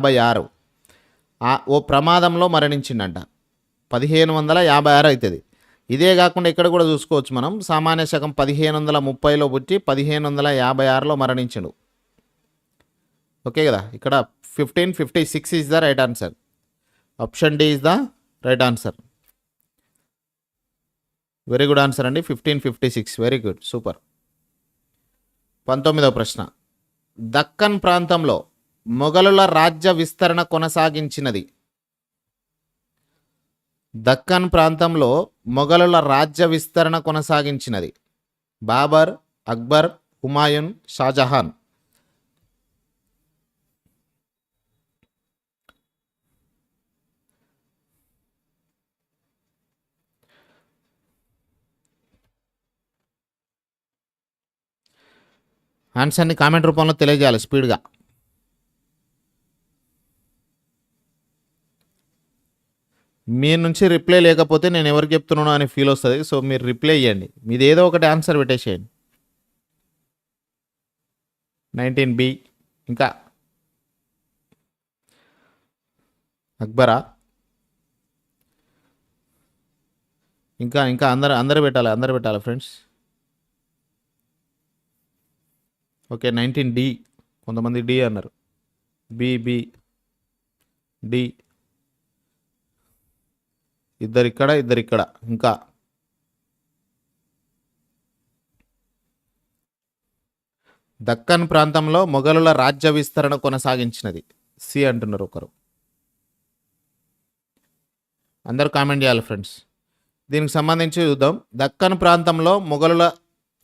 యాభై ఆరు ఓ ప్రమాదంలో మరణించిండంట. పదిహేను వందల యాభై ఆరు అవుతుంది ఇదే కాకుండా ఇక్కడ కూడా చూసుకోవచ్చు మనం. సామాన్య శకం పదిహేను వందల ముప్పైలో పుట్టి పదిహేను వందల యాభై ఆరులో మరణించడు. ఓకే కదా? ఇక్కడ fifteen fifty six is the right answer option D is the right answer very good answer అండి. Fifteen fifty six. Very good super పంతొమ్మిదవ ప్రశ్న. దక్కన్ ప్రాంతంలో మొఘలుల రాజ్య విస్తరణ కొనసాగించినది. దక్కన్ ప్రాంతంలో మొఘలుల రాజ్య విస్తరణ కొనసాగించినది. బాబర్ అక్బర్ హుమాయూన్ షాజహాన్. ఆన్సర్ని కామెంట్ రూపంలో తెలియజేయాలి స్పీడ్గా. మీ నుంచి రిప్లై లేకపోతే నేను ఎవరికి చెప్తున్నానో అని ఫీల్ వస్తుంది. సో మీరు రిప్లై ఇవ్వండి మీది ఏదో ఒకటి ఆన్సర్ పెట్టేసేయండి. నైన్టీన్ బి ఇంకా? అక్బరా? ఇంకా ఇంకా అందరు అందరు పెట్టాలి అందరు పెట్టాలి ఫ్రెండ్స్ ఓకే నైన్టీన్ డి కొంతమంది డి అన్నారు. బి బి డి ఇద్దరు ఇక్కడ ఇద్దరు ఇక్కడ ఇంకా. దక్కన్ ప్రాంతంలో మొఘలుల రాజ్య విస్తరణ కొనసాగించినది. సి అంటున్నారు ఒకరు. అందరూ కామెంట్ చేయాలి ఫ్రెండ్స్. దీనికి సంబంధించి చూద్దాం. దక్కన్ ప్రాంతంలో మొఘలుల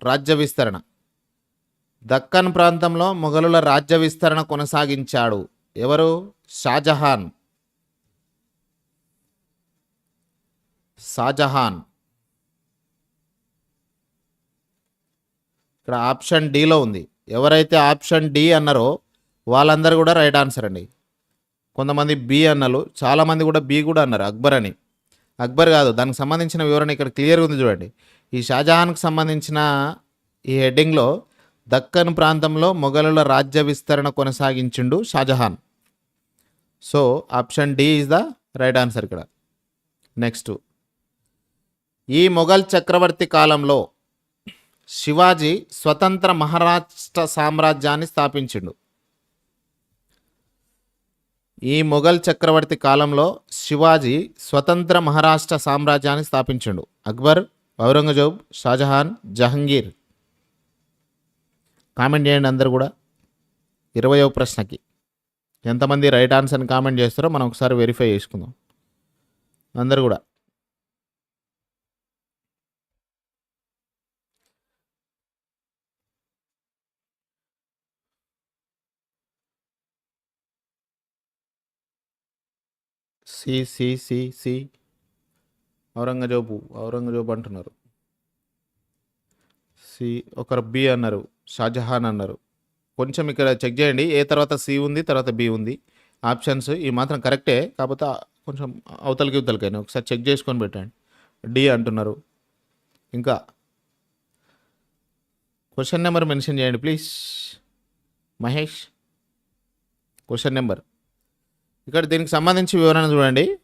రాజ్య విస్తరణ. దక్కన్ ప్రాంతంలో మొఘలుల రాజ్య విస్తరణ కొనసాగించాడు ఎవరు? షాజహాన్. షాజహాన్. ఇక్కడ ఆప్షన్ డిలో ఉంది. ఎవరైతే ఆప్షన్ డి అన్నారో వాళ్ళందరూ కూడా రైట్ ఆన్సర్ అండి. కొంతమంది బి అన్నారు. చాలామంది కూడా బి కూడా అన్నారు. అక్బర్ అని. అక్బర్ కాదు దానికి సంబంధించిన వివరణ ఇక్కడ క్లియర్గా ఉంది చూడండి. ఈ షాజహాన్కి సంబంధించిన ఈ హెడ్డింగ్లో దక్కన్ ప్రాంతంలో మొఘలుల రాజ్య విస్తరణ కొనసాగించిండు Shahjahan. So option D is the right answer ఇక్కడ. నెక్స్ట్. ఈ మొఘల్ చక్రవర్తి కాలంలో శివాజీ స్వతంత్ర మహారాష్ట్ర సామ్రాజ్యాన్ని స్థాపించిండు. ఈ మొఘల్ చక్రవర్తి కాలంలో శివాజీ స్వతంత్ర మహారాష్ట్ర సామ్రాజ్యాన్ని స్థాపించిండు. అక్బర్ ఔరంగజేబ్ షాజహాన్ జహంగీర్. కామెంట్ చేయండి అందరు కూడా. ఇరవయో ప్రశ్నకి. ఎంతమంది రైట్ ఆన్సర్ని కామెంట్ చేస్తారో మనం ఒకసారి వెరిఫై చేసుకుందాం. అందరు కూడా. C C C C. Aurangzeb Aurangzeb అంటున్నారు. సి ఒకరు బి అన్నారు షాజహాన్ అన్నారు. కొంచెం ఇక్కడ చెక్ చేయండి ఏ తర్వాత సి ఉంది తర్వాత బి ఉంది. ఆప్షన్స్ ఈ మాత్రం కరెక్టే కాకపోతే కొంచెం అవతలకి ఇవతలకైనా ఒకసారి చెక్ చేసుకొని పెట్టండి. డి అంటున్నారు. ఇంకా క్వశ్చన్ నెంబర్ మెన్షన్ చేయండి ప్లీజ్. Mahesh question number. ఇక్కడ దీనికి సంబంధించి వివరణ చూడండి.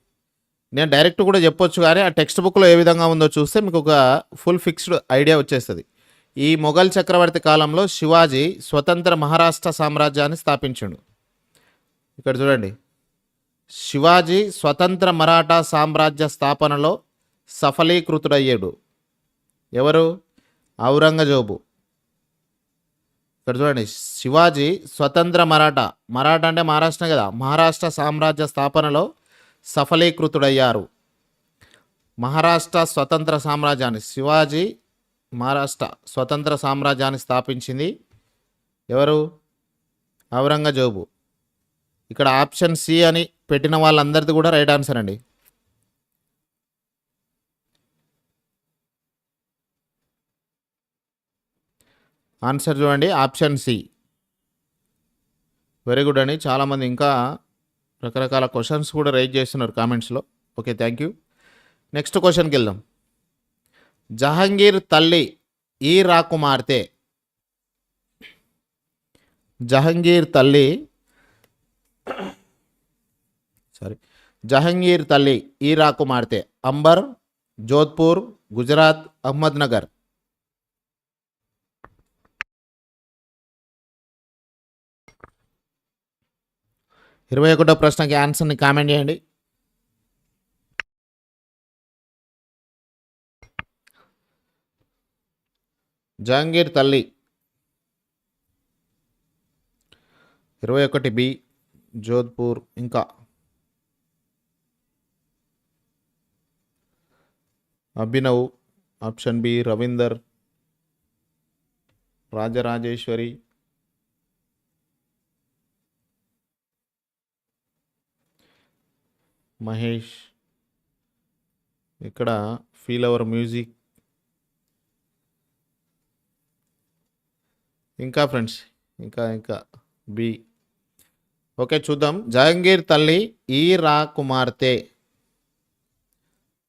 నేను డైరెక్ట్ కూడా చెప్పొచ్చు కానీ ఆ టెక్స్ట్ బుక్లో ఏ విధంగా ఉందో చూస్తే మీకు ఒక ఫుల్ ఫిక్స్డ్ ఐడియా వచ్చేస్తుంది. ఈ మొఘల్ చక్రవర్తి కాలంలో శివాజీ స్వతంత్ర మహారాష్ట్ర సామ్రాజ్యాన్ని స్థాపించాడు. ఇక్కడ చూడండి. శివాజీ స్వతంత్ర మరాఠా సామ్రాజ్య స్థాపనలో సఫలీకృతుడయ్యాడు. ఎవరు? ఔరంగజేబు. ఇక్కడ చూడండి శివాజీ స్వతంత్ర మరాఠా. మరాఠా అంటే మహారాష్ట్ర కదా. మహారాష్ట్ర సామ్రాజ్య స్థాపనలో సఫలీకృతుడయ్యారు. మహారాష్ట్ర స్వతంత్ర సామ్రాజ్యాన్ని శివాజీ మహారాష్ట్ర స్వతంత్ర సామ్రాజ్యాన్ని స్థాపించింది ఎవరు? ఔరంగజేబు. ఇక్కడ ఆప్షన్ సి అని పెట్టిన వాళ్ళందరిది కూడా రైట్ ఆన్సర్ అండి. ఆన్సర్ చూడండి ఆప్షన్ సి. వెరీ గుడ్ అండి. చాలామంది ఇంకా రకరకాల క్వశ్చన్స్ కూడా రైజ్ చేస్తున్నారు కామెంట్స్లో ఓకే థ్యాంక్ యూ నెక్స్ట్ క్వశ్చన్కి వెళ్దాం. జహంగీర్ తల్లి ఈ రాకుమార్తె. జహంగీర్ తల్లి సారీ జహంగీర్ తల్లి ఈ రాకుమార్తె. అంబర్ జోధ్పూర్ గుజరాత్ అహ్మద్నగర్ ఇరవై ఒకటో ప్రశ్నకి ఆన్సర్ని కామెంట్ చేయండి. జహాంగీర్ తల్లి ఇరవై ఒకటి బి జోధ్పూర్ ఇంకా. Abhinav option B Ravinder Rajarajeshwari Mahesh. ఇక్కడ ఫీల్ అవర్ మ్యూజిక్. ఇంకా ఫ్రెండ్స్ ఇంకా ఇంకా. బి. ఓకే చూద్దాం. జహంగీర్ తల్లి ఈ రా కుమార్తె.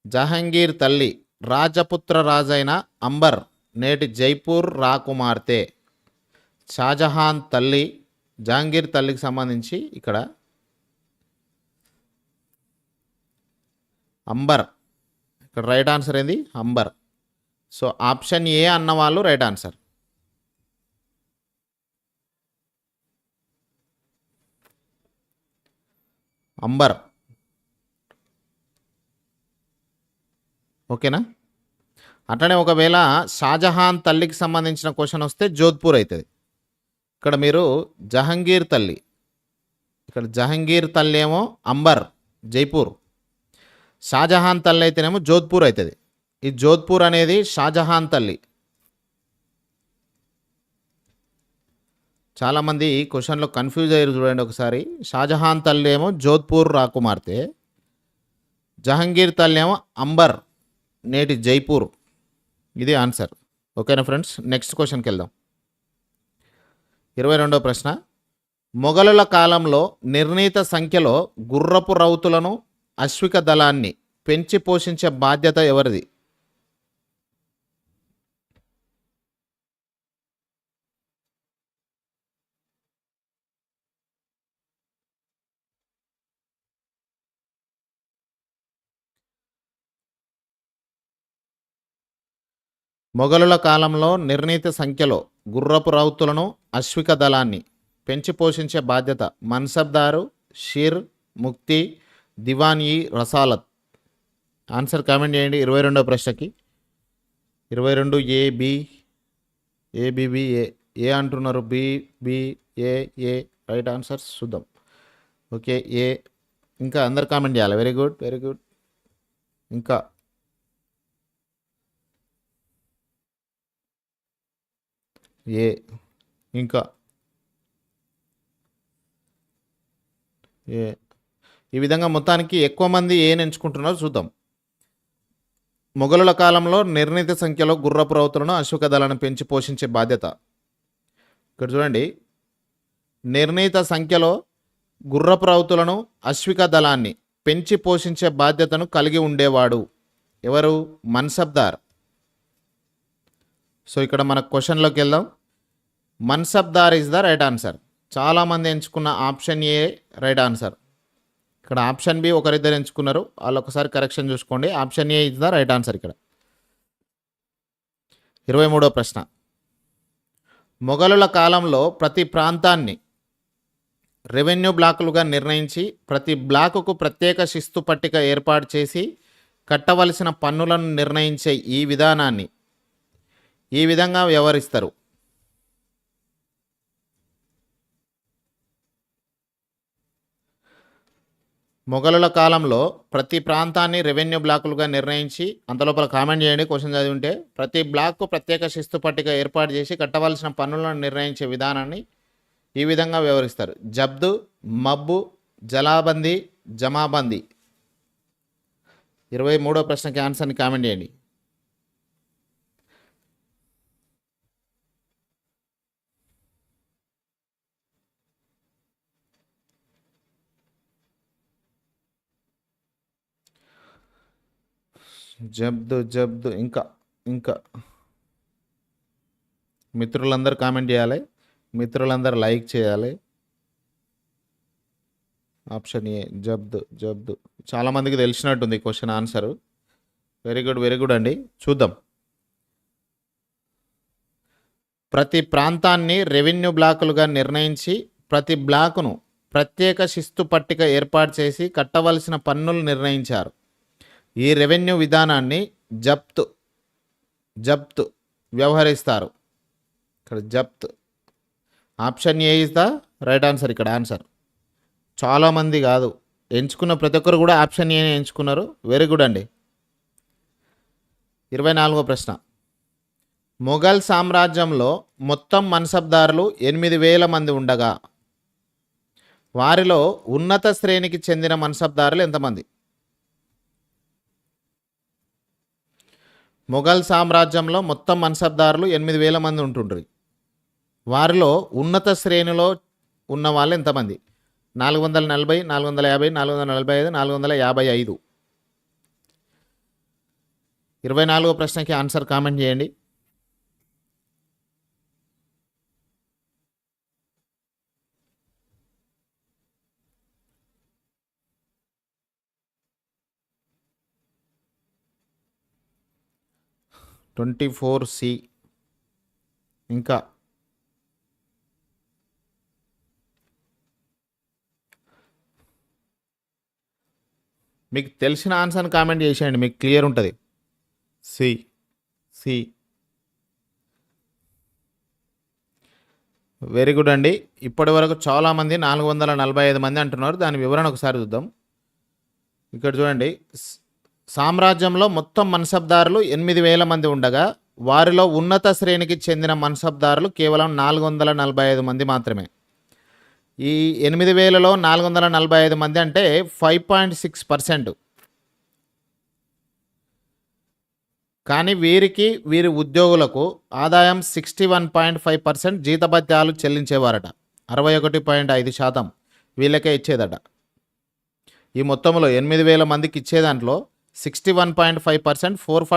జహంగీర్ తల్లి రాజపుత్ర రాజైన అంబర్ నేటి జైపూర్ రాకుమార్తె షాజహాన్ తల్లి జహంగీర్ తల్లికి సంబంధించి ఇక్కడ అంబర్. ఇక్కడ రైట్ ఆన్సర్ ఏంది? అంబర్. సో ఆప్షన్ ఏ అన్న వాళ్ళు రైట్ ఆన్సర్ అంబర్. ఓకేనా? అట్లనే ఒకవేళ షాజహాన్ తల్లికి సంబంధించిన క్వశ్చన్ వస్తే జోధ్పూర్ అవుతుంది ఇక్కడ మీరు జహంగీర్ తల్లి. ఇక్కడ జహంగీర్ తల్లి ఏమో అంబర్ జైపూర్. షాజహాన్ తల్లి అయితేనేమో జోధ్పూర్ అవుతుంది ఈ జోధ్పూర్ అనేది షాజహాన్ తల్లి. చాలామంది ఈ క్వశ్చన్లో కన్ఫ్యూజ్ అయ్యారు చూడండి ఒకసారి. షాజహాన్ తల్లి ఏమో జోధ్పూర్ రాకుమార్తె. జహంగీర్ తల్లి ఏమో అంబర్ నేటి జైపూర్. ఇది ఆన్సర్. ఓకేనా ఫ్రెండ్స్? నెక్స్ట్ క్వశ్చన్కి వెళ్దాం. ఇరవై రెండవ ప్రశ్న. మొఘలుల కాలంలో నిర్ణీత సంఖ్యలో గుర్రపు రౌతులను అశ్విక దళాన్ని పెంచి పోషించే బాధ్యత ఎవరిది? మొఘలుల కాలంలో నిర్ణీత సంఖ్యలో గుర్రపు రౌతులను అశ్విక దళాన్ని పెంచి పోషించే బాధ్యత మన్సబ్దారు షీర్ ముక్తి దివాన్ ఈ రసాలత్. ఆన్సర్ కామెంట్ చేయండి. ఇరవై రెండో ప్రశ్నకి. ఇరవై రెండు A B A A. A అంటున్నారు? B B A A. Right answers చూద్దాం ఓకే ఏ. ఇంకా అందరు కామెంట్ చేయాలి. Very good very good. ఇంకా. ఏ. ఇంకా. ఏ. ఈ విధంగా మొత్తానికి ఎక్కువ మంది ఏం ఎంచుకుంటున్నారో చూద్దాం. మొఘలుల కాలంలో నిర్ణీత సంఖ్యలో గుర్రపు రౌతులను అశోక దళాన్ని పెంచి పోషించే బాధ్యత. ఇక్కడ చూడండి. నిర్ణీత సంఖ్యలో గుర్రపు రౌతులను అశ్విక దళాన్ని పెంచి పోషించే బాధ్యతను కలిగి ఉండేవాడు. ఎవరు? మన్సబ్దార్. సో ఇక్కడ మన క్వశ్చన్లోకి వెళ్దాం. Mansabdar is the right answer. చాలామంది ఎంచుకున్న ఆప్షన్ ఏ రైట్ ఆన్సర్. ఇక్కడ ఆప్షన్ బి ఒకరిద్దరు ఎంచుకున్నారు. వాళ్ళు ఒకసారి కరెక్షన్ చూసుకోండి. Option A is the right answer ఇక్కడ. ఇరవై మూడో ప్రశ్న. మొఘలుల కాలంలో ప్రతి ప్రాంతాన్ని రెవెన్యూ బ్లాకులుగా నిర్ణయించి ప్రతి బ్లాకుకు ప్రత్యేక శిస్తు పట్టిక ఏర్పాటు చేసి కట్టవలసిన పన్నులను నిర్ణయించే ఈ విధానాన్ని ఈ విధంగా వ్యవహరిస్తారు. మొఘలుల కాలంలో ప్రతి ప్రాంతాన్ని రెవెన్యూ బ్లాకులుగా నిర్ణయించి అంతలోపల కామెంట్ చేయండి క్వశ్చన్ చదివి ఉంటే. ప్రతి బ్లాక్కు ప్రత్యేక శిస్తు పట్టిక ఏర్పాటు చేసి కట్టవలసిన పన్నులను నిర్ణయించే విధానాన్ని ఈ విధంగా వ్యవహరిస్తారు జబ్దు మబ్బు జలాబందీ జమాబందీ. ఇరవై మూడో ప్రశ్నకి ఆన్సర్ని కామెంట్ చేయండి. జబ్దు జబ్దు. ఇంకా ఇంకా. మిత్రులందరూ కామెంట్ చేయాలి. మిత్రులందరూ లైక్ చేయాలి. ఆప్షన్ ఏ జబ్దు జబ్దు. చాలామందికి తెలిసినట్టుంది question answer. Very good very good అండి. చూద్దాం. ప్రతి ప్రాంతాన్ని రెవెన్యూ బ్లాకులుగా నిర్ణయించి ప్రతి బ్లాకును ప్రత్యేక శిస్తు పట్టిక ఏర్పాటు చేసి కట్టవలసిన పన్నులు నిర్ణయించారు. ఈ రెవెన్యూ విధానాన్ని జప్త్ జప్త్ వ్యవహరిస్తారు. ఇక్కడ జప్త్. Option A is the right answer ఇక్కడ ఆన్సర్. చాలామంది కాదు. ఎంచుకున్న ప్రతి ఒక్కరు కూడా ఆప్షన్ ఏని ఎంచుకున్నారు. వెరీ గుడ్ అండి. ఇరవై నాలుగో ప్రశ్న. మొఘల్ సామ్రాజ్యంలో మొత్తం మన్సబ్దారులు ఎనిమిది వేల మంది ఉండగా వారిలో ఉన్నత శ్రేణికి చెందిన మన్సబ్దారులు ఎంతమంది? మొఘల్ సామ్రాజ్యంలో మొత్తం మన్సబ్దారులు ఎనిమిది వేల మంది ఉంటుండ్రి. వారిలో ఉన్నత శ్రేణిలో ఉన్న వాళ్ళు ఎంతమంది? నాలుగు వందల నలభై నాలుగు వందల యాభై నాలుగు వందల నలభై ఐదు నాలుగు వందల యాభై ఐదు. ఇరవై నాలుగో ప్రశ్నకి ఆన్సర్ కామెంట్ చేయండి. Twenty four C. ఇంకా. మీకు తెలిసిన ఆన్సర్ని కామెంట్ చేసేయండి మీకు క్లియర్ ఉంటుంది. C C. వెరీ గుడ్ అండి. ఇప్పటి వరకు చాలామంది నాలుగు వందల నలభై ఐదు మంది అంటున్నారు. దాని వివరణ ఒకసారి చూద్దాం. ఇక్కడ చూడండి సామ్రాజ్యంలో మొత్తం మన్సబ్దారులు ఎనిమిది వేల మంది ఉండగా వారిలో ఉన్నత శ్రేణికి చెందిన మన్సబ్దారులు కేవలం నాలుగు వందల నలభై ఐదు మంది మాత్రమే. ఈ ఎనిమిది వేలలో నాలుగు వందల నలభై ఐదు మంది అంటే ఫైవ్ పాయింట్ సిక్స్ పర్సెంట్. కానీ వీరికి వీరి ఉద్యోగులకు ఆదాయం sixty one point five percent జీతభత్యాలు చెల్లించేవారట. అరవై ఒకటి పాయింట్ ఐదు శాతం వీళ్ళకే ఇచ్చేదట. ఈ మొత్తంలో ఎనిమిది వేల మందికి ఇచ్చే దాంట్లో sixty one point five percent four forty